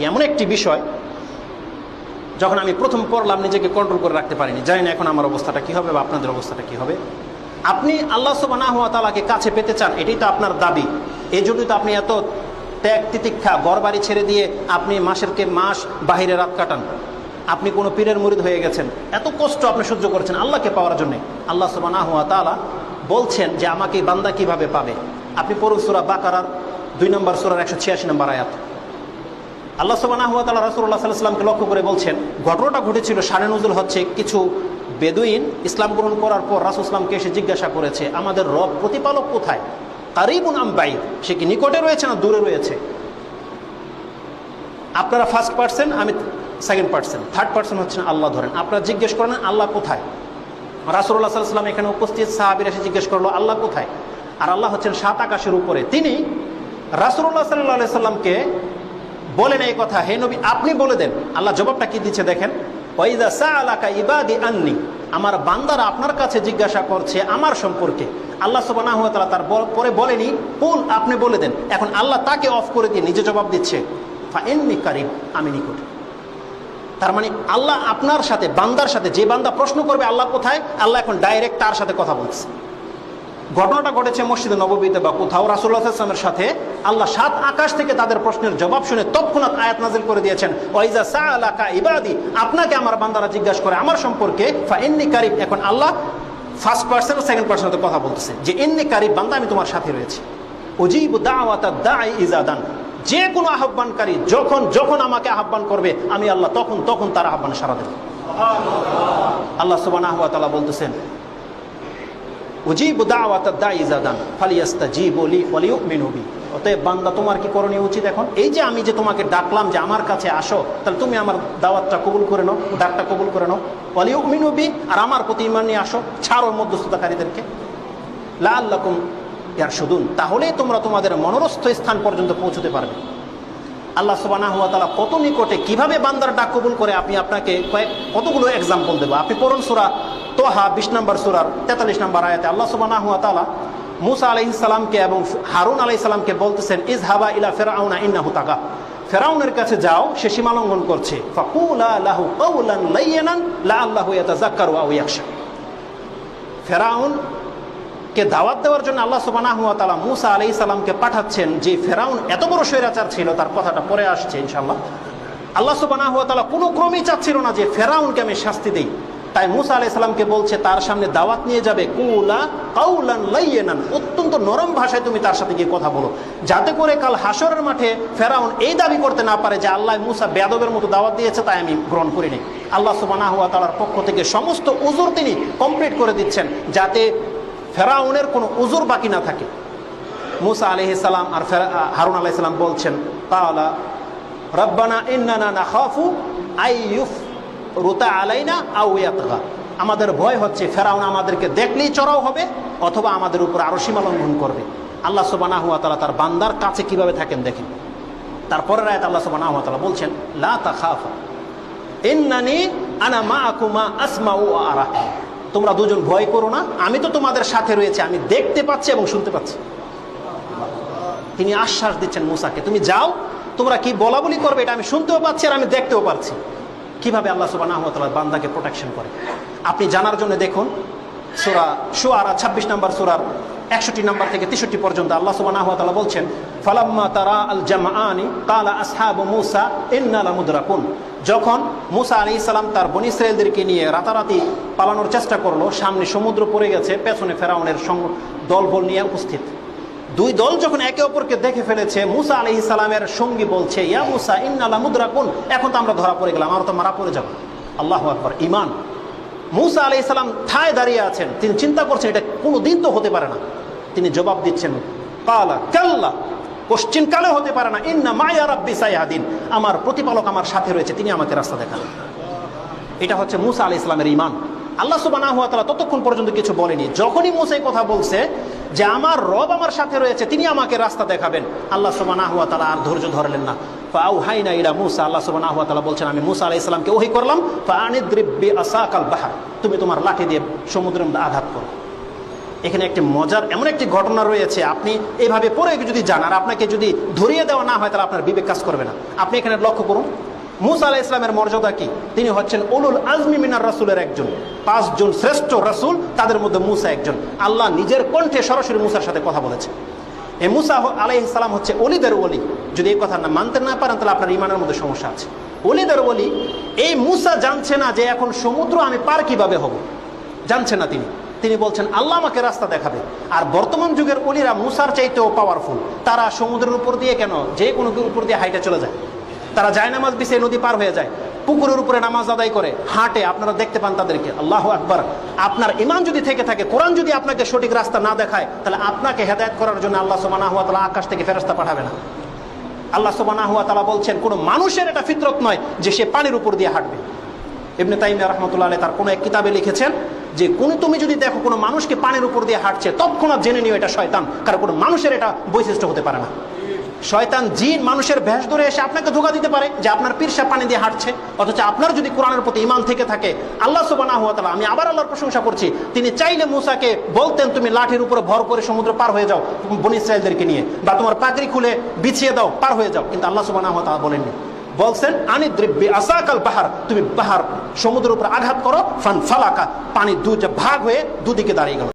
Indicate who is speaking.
Speaker 1: এটি এমন একটি বিষয় যখন আমি প্রথম পড়লাম, নিজেকে কন্ট্রোল করে রাখতে পারিনি। জানি না এখন আমার অবস্থাটা কী হবে বা আপনাদের অবস্থাটা কী হবে। আপনি আল্লাহ সুবাহ তালাকে কাছে পেতে চান, এটাই তো আপনার দাবি। এই জন্যই তো আপনি এত ত্যাগ তিতিক্ষা গড়বাড়ি ছেড়ে দিয়ে আপনি মাসেরকে মাস বাহিরে রাত কাটান। আপনি কোনো পীরের মুরিদ হয়ে গেছেন। এত কষ্ট আপনি সহ্য করেছেন আল্লাহকে পাওয়ার জন্য। আল্লাহ সুবাহ তালা বলছেন যে আমাকে বান্দা কীভাবে পাবে? আপনি পড়ুন সুরা বাকারার দুই নম্বর সুরার একশো ছিয়াশি নম্বর আয়াত। আল্লাহ সুবাহ রসুল্লাহ সাল্লামকে লক্ষ্য করে বলছেন, ঘটনাটা ঘটেছিল সাড়ে নজরুল হচ্ছে কিছু বেদুইন ইসলাম গ্রহণ করার পর রাসুল ইসলামকে এসে জিজ্ঞাসা করেছে, আমাদের রব প্রতিপালক কোথায়? কারিবুন আম্বাই সে কি নিকটে রয়েছে না দূরে রয়েছে? আপনারা ফার্স্ট পার্সন আমি সেকেন্ড পার্সন থার্ড পার্সন হচ্ছেন আল্লাহ ধরেন। আপনারা জিজ্ঞেস করেন, আল্লাহ কোথায়? রাসুল্লাহ সাল্লাম এখানে উপস্থিত সাহাবির এসে জিজ্ঞেস করল, আল্লাহ কোথায়? আর আল্লাহ হচ্ছেন সাত আকাশের উপরে। তিনি? রাসুল্লাহ সাল্লাহ সাল্লামকে বলেন এই কথা, হে নবী, আপনি বলে দেন। আল্লাহ জবাবটা কি দিচ্ছে দেখেন? ইবাদি আননি, আমার বান্দারা আপনার কাছে জিজ্ঞাসা করছে আমার সম্পর্কে। আল্লাহ সুবহানাহু ওয়া তাআলা তার পরে বলেনি কোন আপনি বলে দেন। এখন আল্লাহ তাকে অফ করে দিয়ে নিজে জবাব দিচ্ছে কারিব আমি নিকটে। তার মানে আল্লাহ আপনার সাথে, বান্দার সাথে, যে বান্দা প্রশ্ন করবে আল্লাহ কোথায়, আল্লাহ এখন ডাইরেক্ট তার সাথে কথা বলছে। ঘটনাটা ঘটেছে মসজিদে নববীতে বা কোথাও রাসুল্লাহ আসলামের সাথে। আল্লাহ সাত আকাশ থেকে তাদের প্রশ্নের জবাব শুনে তৎক্ষণাৎ আয়াত নাজিল করে দিয়েছেন। ওয়াইজা সাআলাকা ইবাদি, আপনাকে আমার বান্দারা জিজ্ঞাসা করে আমার সম্পর্কে, ফা কারিব, এখন আল্লাহ ফার্স্ট পার্সন ও সেকেন্ড পার্সন কথা বলতেছে, যে ইন্নি কারিব বান্দা আমি তোমার সাথে রয়েছি। অজিব দাওয়াতা দাই ইজাদান, যে কোনো আহ্বানকারী যখন যখন আমাকে আহ্বান করবে, আমি আল্লাহ তখন তখন তার আহ্বান সারা দেব। আল্লাহ সুবহানাহু ওয়া তাআলা বলতেছেন, উজিব দাওয়াতা দাই ইজাদান, ফালিয়াস্তাজিবু লি ওয়ালিউমিনু বি। অতএব বান্দা তোমার কি করণীয় উচিত এখন? এই যে আমি যে তোমাকে ডাকলাম যে আমার কাছে আসো, তাহলে তুমি আমার দাওয়াতটা কবুল করে নাও ডাকটা কবুল করে নাও। ওয়ালিউমিনু বি, আর আমার প্রতি ইমান নিয়ে আসো, ছাড়ো মধ্যস্থতাকারীদেরকে। লা আল্লাকুম ইয়ার শুধুন তাহলেই তোমরা তোমাদের মনোরস্থ স্থান পর্যন্ত পৌঁছতে পারবে। আল্লাহ সুবাহ তালা কত নিকটে কীভাবে বান্দার ডাক কবুল করে আপনি আপনাকে কয়েক, কতগুলো এক্সাম্পল দেবো। আপনি পড়ুন সুরা তোহা, বিশ নম্বর সুরার তেতাল্লিশ নম্বর আয়াতে আল্লাহ সুবাহ তালা মুসা আলহি সালামকে এবং হারুন আলাই সালামকে বলতেছেন ইজ হাবা ইলা ফেরাউনা ইন্না হুতাকা ফেরাউনের কাছে যাও, সে সীমালঙ্ঘন করছে। ফেরাউন কে দাওয়াত দেওয়ার জন্য আল্লাহ সুবাহ মুসা আলি সালামকে পাঠাচ্ছেন যে ফেরাউন এত বড় স্বৈরাচার ছিল, তার কথাটা পরে আসছে ইনশাল্লাহ আল্লাহ সুবাহ কোনো ক্রমেই চাচ্ছিল না যে ফেরাউনকে আমি শাস্তি দিই। তাই মুসা আলি সালামকে বলছে, তার সামনে দাওয়াত নিয়ে যাবে। কুলা কাউলান লাইয়েনান অত্যন্ত নরম ভাষায় তুমি তার সাথে গিয়ে কথা বলো। যাতে করে কাল হাসরের মাঠে ফেরাউন এই দাবি করতে না পারে যে, আল্লাহ মুসা বেদবের মতো দাওয়াত দিয়েছে, তাই আমি গ্রহণ করিনি। আল্লাহ সুবাহ তালার পক্ষ থেকে সমস্ত উজুর তিনি কমপ্লিট করে দিচ্ছেন, যাতে ফেরাউনের কোনো উজুর বাকি না থাকে। মুসা আলহ সালাম আর হারুন আলাহ সালাম বলছেন তাহলা রব্বানা ইন্নানা না খাফু আইয়ুফ রুতা আলাইনা আউ ইয়াতগা। আমাদের ভয় হচ্ছে, ফেরাউন আমাদেরকে দেখলেই চড়াও হবে অথবা আমাদের উপর আরও সীমা লঙ্ঘন করবে। আল্লাহ সুবাহ তালা তার বান্দার কাছে কীভাবে থাকেন দেখেন। তারপরের আয়াত আল্লাহ সুবাহ তালা বলছেন, লা তা আনা মা আকুমা আসমা ও তোমরা দুজন ভয় করো না, আমি তো তোমাদের সাথে রয়েছে, আমি দেখতে পাচ্ছি এবং শুনতে পাচ্ছি। তিনি আশ্বাস দিচ্ছেন মুসাকে, তুমি যাও, তোমরা কি বলা বলি করবে এটা আমি শুনতেও পাচ্ছি আর আমি দেখতেও পারছি। কীভাবে আল্লাহ সুবাহ বান্দাকে প্রোটেকশন করে? আপনি জানার জন্য দেখুন, সুরা সুয়ারা ছাব্বিশ নম্বর সুরার একষট্টি নম্বর থেকে তেষট্টি পর্যন্ত আল্লাহ সুবাহ বলছেন, ফালাম্মা তারা আল জামাআনি কালা আসহাব মুসা ইন্নালা মুদরাকুন যখন মুসা আলী ইসলাম তার বনি ইসরায়েলদেরকে নিয়ে রাতারাতি পালানোর চেষ্টা করল, সামনে সমুদ্র পড়ে গেছে, পেছনে ফেরাউনের সঙ্গ দলবল নিয়ে উপস্থিত। দুই দল যখন একে অপরকে দেখে ফেলেছে, মুসা আলি ইসলামের সঙ্গী বলছে, ইয়া মুসা, ইন্নালা মুদ্রাকুন। এখন তো আমরা ধরা পড়ে গেলাম, আমরা তো মারা পড়ে যাব। আল্লাহ আকবর ইমান মুসা আলি ইসলাম ঠায় দাঁড়িয়ে আছেন, তিনি চিন্তা করছেন, এটা কোনো দিন তো হতে পারে না। তিনি জবাব দিচ্ছেন, কালা, কাল্লা, কোশ্চিন কালে হতে পারে না। ইন্না মায়া রাব্বি সাইহাদিন। আমার প্রতিপালক আমার সাথে রয়েছে, তিনি আমাকে রাস্তা দেখান। এটা হচ্ছে মুসা আলি ইসলামের ইমান আল্লাহ সুবাহ ততক্ষণ পর্যন্ত কিছু বলেনি। যখনই মুসা কথা বলছে যে আমার রব আমার সাথে রয়েছে, তিনি আমাকে রাস্তা দেখাবেন। আল্লাহ সুবাহ আর ধৈর্য ধরলেন না। মুসা, আল্লাহ সুবাহ বলছেন, আমি মুসা করলাম আসাকাল বাহার, তুমি তোমার লাঠি দিয়ে আঘাত করো। এখানে একটি মজার, এমন একটি ঘটনা রয়েছে, আপনি এভাবে পরে যদি যান, আর আপনাকে যদি ধরিয়ে দেওয়া না হয়, তাহলে আপনার বিবেক কাজ করবে না। আপনি এখানে লক্ষ্য করুন মুসা আলাহ ইসলামের মর্যাদা কি? তিনি হচ্ছেন উলুল আজমি মিনার রাসুলের একজন। পাঁচজন শ্রেষ্ঠ রাসুল, তাদের মধ্যে মুসা একজন। আল্লাহ নিজের কণ্ঠে সরাসরি মুসার সাথে কথা বলেছে এ মুসা আলাহ ইসলাম হচ্ছে অলিদের অলি যদি এই কথা না মানতে না পারেন, তাহলে আপনার ইমানের মধ্যে সমস্যা আছে। অলিদের অলি এই মুসা জানছে না যে এখন সমুদ্র, আমি পার কীভাবে হব? জানছে না তিনি। তিনি বলছেন, আল্লাহ আমাকে রাস্তা দেখাবে। আর বর্তমান যুগের অলিরা মুসার চাইতেও পাওয়ারফুল তারা সমুদ্রের উপর দিয়ে কেন? যে কোনো উপর দিয়ে হাইটে চলে যায়। তারা যায় নামাজ বিছে নদী পার হয়ে যায়। পুকুরের উপরে নামাজ আদায় করে, হাঁটে, আপনারা দেখতে পান তাদেরকে। আল্লাহ আকবার। আপনার ইমান যদি থেকে থাকে, কোরআন যদি আপনাকে সঠিক রাস্তা না দেখায়, তাহলে আপনাকে হেদায়ত করার জন্য আল্লাহ সোমানা হুয়া তালা আকাশ থেকে ফেরস্তা পাঠাবে না। আল্লাহ সোমানা হুয়া তালা বলছেন, কোনো মানুষের এটা ফিতরত নয় যে সে পানির উপর দিয়ে হাঁটবে। এমনি তাইমিয়া রহমতুল্লাহ আলী তার কোনো এক কিতাবে লিখেছেন যে, কোন তুমি যদি দেখো কোনো মানুষকে পানির উপর দিয়ে হাঁটছে, তৎক্ষণাৎ জেনে নিও এটা শয়তান, কারণ কোনো মানুষের এটা বৈশিষ্ট্য হতে পারে না। শয়তান জিন, মানুষের ভেষ ধরে এসে আপনাকে ধোকা দিতে পারে যে আপনার পীরসা পানি দিয়ে হাঁটছে। অথচ আপনার যদি কোরআনের প্রতি ইমান থেকে থাকে, আল্লাহ সুবানা হুয়া তালা আমি আবার আল্লাহর প্রশংসা করছি, তিনি চাইলে মুসাকে বলতেন, তুমি লাঠির উপরে ভর করে সমুদ্র পার হয়ে যাও বনি ইসরায়েলদেরকে নিয়ে, বা তোমার পাগড়ি খুলে বিছিয়ে দাও, পার হয়ে যাও। কিন্তু আল্লাহ সুবানা হুয়া তালা বলেননি। বলছেন, আনি দ্রব্যে আসাকাল পাহাড় তুমি পাহাড় সমুদ্রের উপর আঘাত করো, ফান ফালাকা। পানি দু ভাগ হয়ে দুদিকে দাঁড়িয়ে গেল।